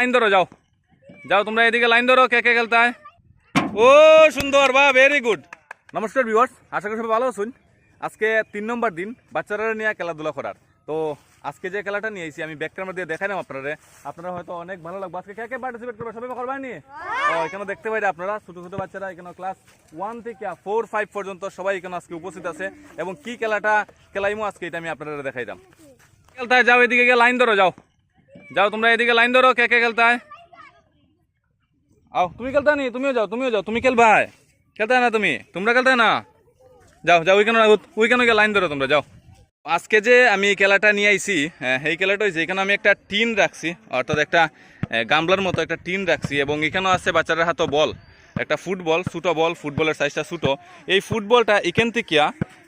Line ধরো, যাও। যাও, তোমরা এদিকে লাইন ধরো, কে কে খেলতে হয় ও, সুন্দর, বা ভেরি গুড নমস্কার ভিউয়ার্স আশা করি সবাই ভালো আছেন। আজকে তিন নম্বর দিন, বাচ্চারা নিয়ে খেলাধুলা করার। তো, আজকে যে খেলাটা নিয়ে এসেছি আমি ব্যাক ক্যামেরা দিয়ে দেখাইলাম আপনারা। আপনারা হয়তো অনেক ভালো লাগবে। আজকে কে কে পার্টিসিপেট করবে, সবাই করবে নিয়ে তো এখানে দেখতে পাই আপনারা, ছোট ছোট বাচ্চারা এখানে ক্লাস ওয়ান থেকে ফোর ফাইভ পর্যন্ত সবাই এখানে আজকে উপস্থিত আছে। এবং কি খেলাটা খেলাইমো আজকে, এটা আমি আপনারা দেখাইলাম খেলতে যাও, এদিকে গিয়ে লাইন ধরো, যাও। যাও তোমরা এদিকে লাইন ধরো কে কে খেলতে হয় আও তুমি খেলতে নি তুমিও যাও তুমিও যাও তুমি খেলবা খেলতে না তুমি তোমরা খেলতে না। যাও যাও উইকেন উইকেন গিয়ে লাইন ধরো তোমরা যাও। আজকে যে আমি খেলাটা নিয়ে আইছি হ্যাঁ, এই খেলাটা হয়েছে এখানে আমি একটা টিন রাখছি অর্থাৎ একটা গামলার মতো একটা টিন রাখছি এবং এখানেও আছে বাচ্চাদের হাতে বল একটা ফুটবল ছোটো বল ফুটবলের সাইজটা ছোটো। এই ফুটবলটা এখান থেকে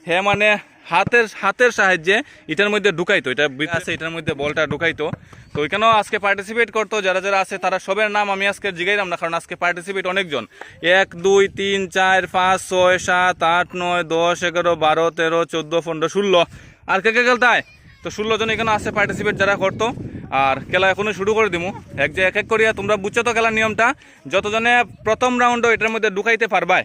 হ্যাঁ মানে হাতের হাতের সাহায্যে এটার মধ্যে ঢুকাইতো, এটা আছে, এটার মধ্যে বলটা ঢুকাইতো। তো ওইখানেও আজকে পার্টিসিপেট করতো, যারা যারা আছে তারা সবের নাম আমি আজকে জিগাইলাম না, কারণ আজকে পার্টিসিপেট অনেকজন। এক, দুই, তিন, চার, পাঁচ, ছয়, সাত, আট, নয়, দশ, এগারো, বারো, তেরো, চোদ্দ, পনেরো, ষোলো। আর কে কে খেলতে হয় তো ষোলো জন এখানে আছে পার্টিসিপেট যারা করতো। আর খেলা এখনও শুরু করে দিমু। এক যে এক এক করিয়া তোমরা বুঝছ তো খেলার নিয়মটা। যতজনে প্রথম রাউন্ডও এটার মধ্যে ঢুকাইতে পারবাই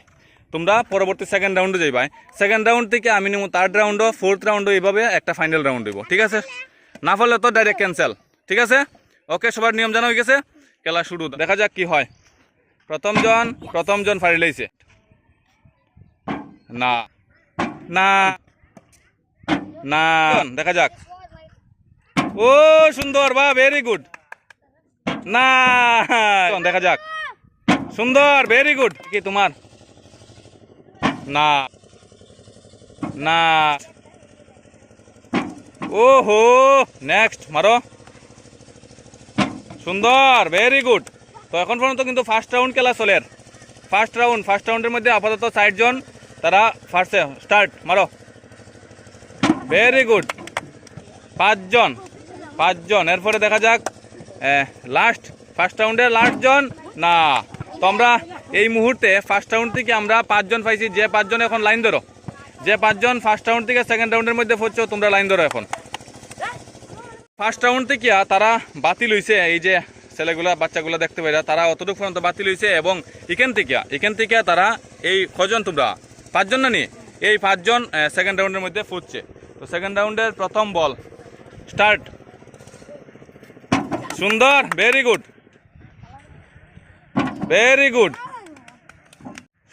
তোমরা পরবর্তী সেকেন্ড রাউন্ডে যাইবাই সেকেন্ড রাউন্ড থেকে আমি নিমু থার্ড রাউন্ডও ফোর্থ রাউন্ডও এইভাবে একটা ফাইনাল রাউন্ড দিব ঠিক আছে? না পারলে তো ডাইরেক্ট ক্যান্সেল ঠিক আছে? ওকে সবার নিয়ম জানা হয়ে গেছে? খেলা শুরু, দেখা যাক কি হয়। প্রথম জন প্রথম জন ফাড়ি না না না, দেখা যাক। ও, সুন্দর বা ভেরি গুড না, দেখা যাক। সুন্দর ভেরি গুড কি তোমার? না। না। ওহো নেক্সট মারো। সুন্দর ভেরি গুড তো এখন পর্যন্ত কিন্তু ফার্স্ট রাউন্ড খেলা চলের ফার্স্ট রাউন্ড ফার্স্ট রাউন্ডের মধ্যে আপাতত জন তারা ফার্স্টে স্টার্ট মারো। ভেরি গুড পাঁচজন পাঁচজন এরপরে দেখা যাক। লাস্ট ফার্স্ট রাউন্ডে লাস্ট জন? না। তো আমরা এই মুহূর্তে ফার্স্ট রাউন্ড থেকে আমরা পাঁচজন পাইছি। যে পাঁচজন এখন লাইন ধরো। যে পাঁচজন ফার্স্ট রাউন্ড থেকে সেকেন্ড রাউন্ডের মধ্যে পড়ছো, তোমরা লাইন ধরো এখন। ফার্স্ট রাউন্ড থেকে তারা বাতিল হয়েছে এই যে ছেলেগুলা, বাচ্চাগুলা দেখতে পাইরা, তারা অতটুকু পর্যন্ত বাতিল হয়েছে এবং এখান থেকে এখান থেকে তারা এই কজন তোমরা? পাঁচজন না নি? এই পাঁচজন সেকেন্ড রাউন্ডের মধ্যে ফুটছে তো সেকেন্ড রাউন্ডের প্রথম বল। স্টার্ট সুন্দর very good very good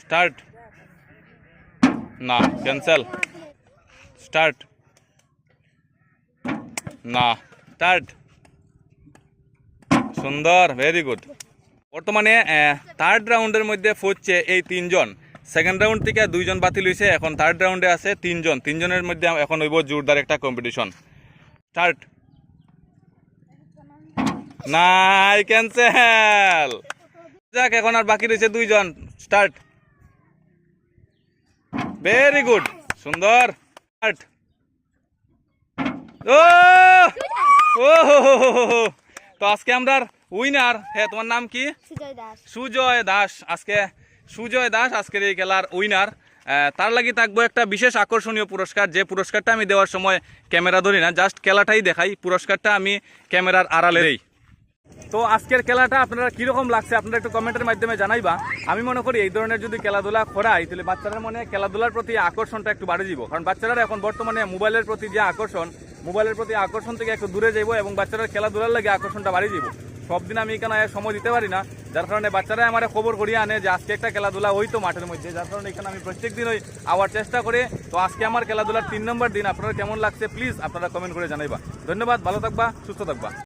start. না, ক্যান্সেল। স্টার্ট। না, স্টার্ট। সুন্দর, ভেরি গুড। বর্তমানে থার্ড রাউন্ডের মধ্যে ফুটছে এই তিনজন। সেকেন্ড রাউন্ড থেকে দুইজন বাতিল হয়েছে এখন থার্ড রাউন্ডে আছে তিনজন। তিনজনের মধ্যে এখন হইব জোরদার একটা কম্পিটিশন স্টার্ট। নাই, ক্যান্সেল। যাক, এখন আর বাকি রয়েছে দুইজন। স্টার্ট। ভেরি গুড সুন্দর ও ও হো হো হো হো হো। তো আজকে আমরা উইনার হ্যাঁ তোমার নাম কি? সুজয় দাস। সুজয় দাস। আজকে সুজয় দাস আজকের এই খেলার উইনার তার লাগি থাকব একটা বিশেষ আকর্ষণীয় পুরস্কার। যে পুরস্কারটা আমি দেওয়ার সময় ক্যামেরা ধরি না জাস্ট খেলাটাই দেখাই। পুরস্কারটা আমি ক্যামেরার আড়ালে দেই তো আজকের খেলাটা আপনারা কীরকম লাগছে আপনারা একটু কমেন্টের মাধ্যমে জানাইবা। আমি মনে করি এই ধরনের যদি খেলাধুলা করাই, তাহলে বাচ্চাদের মনে খেলাধুলার প্রতি আকর্ষণটা একটু বাড়ে যাব কারণ বাচ্চারা এখন বর্তমানে মোবাইলের প্রতি যে আকর্ষণ, মোবাইলের প্রতি আকর্ষণ থেকে একটু দূরে যাইবো এবং বাচ্চারা খেলাধুলার লাগে আকর্ষণটা বাড়িয়ে যাব সব দিন আমি এখানে সময় দিতে পারি না, যার কারণে বাচ্চারা আমার খবর করিয়ে আনে যে আজকে একটা খেলাধুলা হইতো মাঠের মধ্যে, যার কারণে এখানে আমি প্রত্যেক দিন ওই আওয়ার চেষ্টা করে। তো আজকে আমার খেলাধুলার তিন নম্বর দিন, আপনারা কেমন লাগছে প্লিজ আপনারা কমেন্ট করে জানাইবা। ধন্যবাদ, ভালো থাকবা, সুস্থ থাকবা।